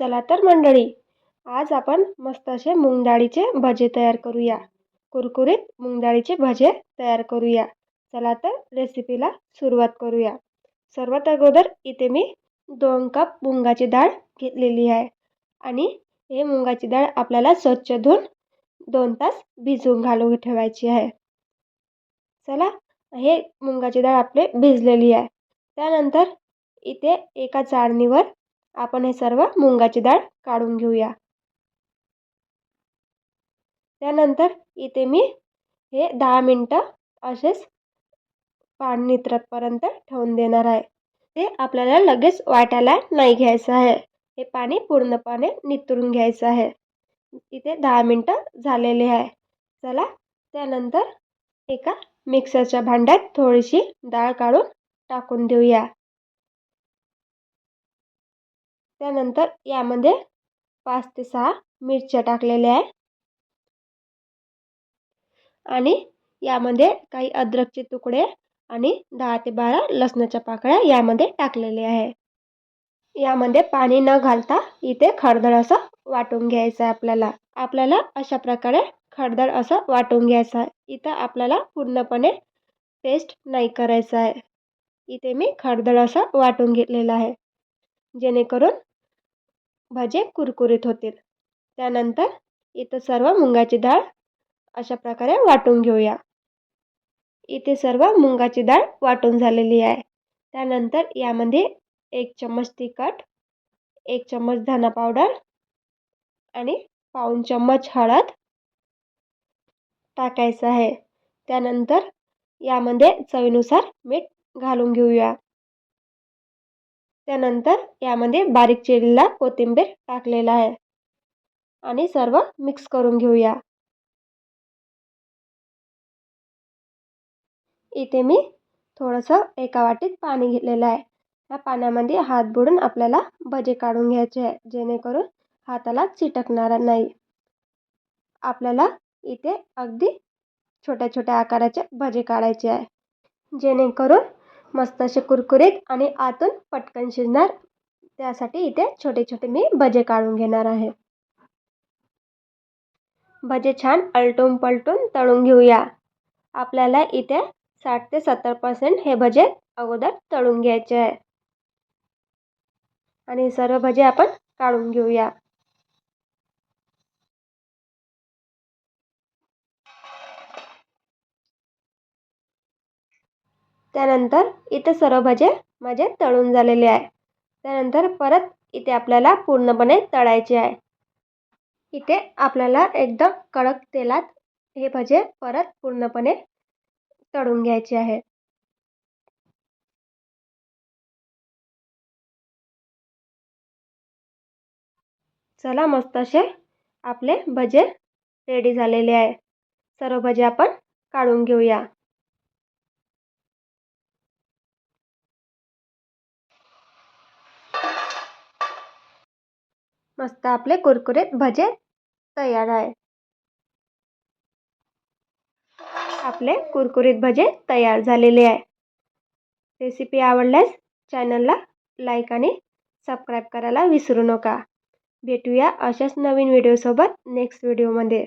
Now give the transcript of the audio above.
चला तर मंडळी आज आपण मस्त असे मुंगडाळीचे भजे तयार करूया. कुरकुरीत मुंगडाळीचे भजे तयार करूया. चला तर रेसिपीला सुरुवात करूया. सर्वात अगोदर इथे मी दोन कप मुंगाची डाळ घेतलेली आहे. आणि हे मुंगाची डाळ आपल्याला स्वच्छ धुवून दोन तास भिजवून घालून ठेवायची आहे. चला हे मुंगाची डाळ आपले भिजलेली आहे. त्यानंतर इथे एका चाळणीवर आपण हे सर्व मुंगाची डाळ काढून घेऊया. त्यानंतर इथे मी हे दहा मिनटं असेच पाणी नितरतपर्यंत ठेवून देणार आहे. ते आपल्याला लगेच वाटायला नाही घ्यायचं आहे. हे पाणी पूर्णपणे नितरून घ्यायचं आहे. इथे दहा मिनटं झालेले आहे. चला त्यानंतर एका मिक्सरच्या भांड्यात थोडीशी डाळ काढून टाकून देऊया. त्यानंतर यामध्ये पाच ते सहा मिरच्या टाकलेल्या आहे आणि यामध्ये काही अद्रकचे तुकडे आणि दहा ते बारा लसणाच्या पाकळ्या यामध्ये टाकलेले आहे यामध्ये पाणी न घालता इथे खडदळ असं वाटून घ्यायचं आहे आपल्याला. आपल्याला अशा प्रकारे खडदळ असं वाटून घ्यायचं आहे. इथं आपल्याला पूर्णपणे पेस्ट नाही करायचं आहे. इथे मी खडदळ असं वाटून घेतलेलं आहे. जेणेकरून भजे कुरकुरीत होतील त्यानंतर इथं सर्व मुंगाची डाळ अशा प्रकारे वाटून घेऊया. इथे सर्व मुंगाची डाळ वाटून झालेली आहे. त्यानंतर यामध्ये एक चम्मच तिखट एक चम्मच धना पावडर आणि पाऊण चम्मच हळद टाकायचं आहे. त्यानंतर यामध्ये चवीनुसार मीठ घालून घेऊया. त्यानंतर यामध्ये बारीक चिरलेला कोथिंबीर टाकलेला आहे. आणि सर्व मिक्स करून घेऊया. इथे मी थोडंसं एका वाटीत पाणी घेतलेलं आहे. या पाण्यामध्ये हात बुडून आपल्याला भजे काढून घ्यायचे आहे. जेणेकरून हाताला चिटकणार नाही. आपल्याला इथे अगदी छोट्या छोट्या आकाराचे भजे काढायचे आहे. जेणेकरून मस्त असे कुरकुरीत आणि आतून पटकन शिजणार. त्यासाठी इथे छोटे छोटे मी भजे काढून घेणार आहे. भजे छान अलटून पलटून तळून घेऊया. आपल्याला इथे साठ ते सत्तर पर्सेंट हे भजे अगोदर तळून घ्यायचे आहे. आणि सर्व भजे आपण काढून घेऊया. त्यानंतर इथे सर्व भजे माझे तळून झालेले आहे. त्यानंतर परत इथे आपल्याला पूर्णपणे तळायचे आहे. इथे आपल्याला एकदम कडक तेलात हे भजे परत पूर्णपणे तळून घ्यायचे आहे. चला मस्त असे आपले भजे रेडी झालेले आहे. सर्व भजे आपण काढून घेऊया. मस्त आपले कुरकुरीत भजे तयार आहे. आपले कुरकुरीत भजे तयार झालेले आहे. रेसिपी आवडल्यास चॅनलला लाईक आणि सबस्क्राईब करायला विसरू नका. भेटूया अशाच नवीन व्हिडिओसोबत नेक्स्ट व्हिडिओमध्ये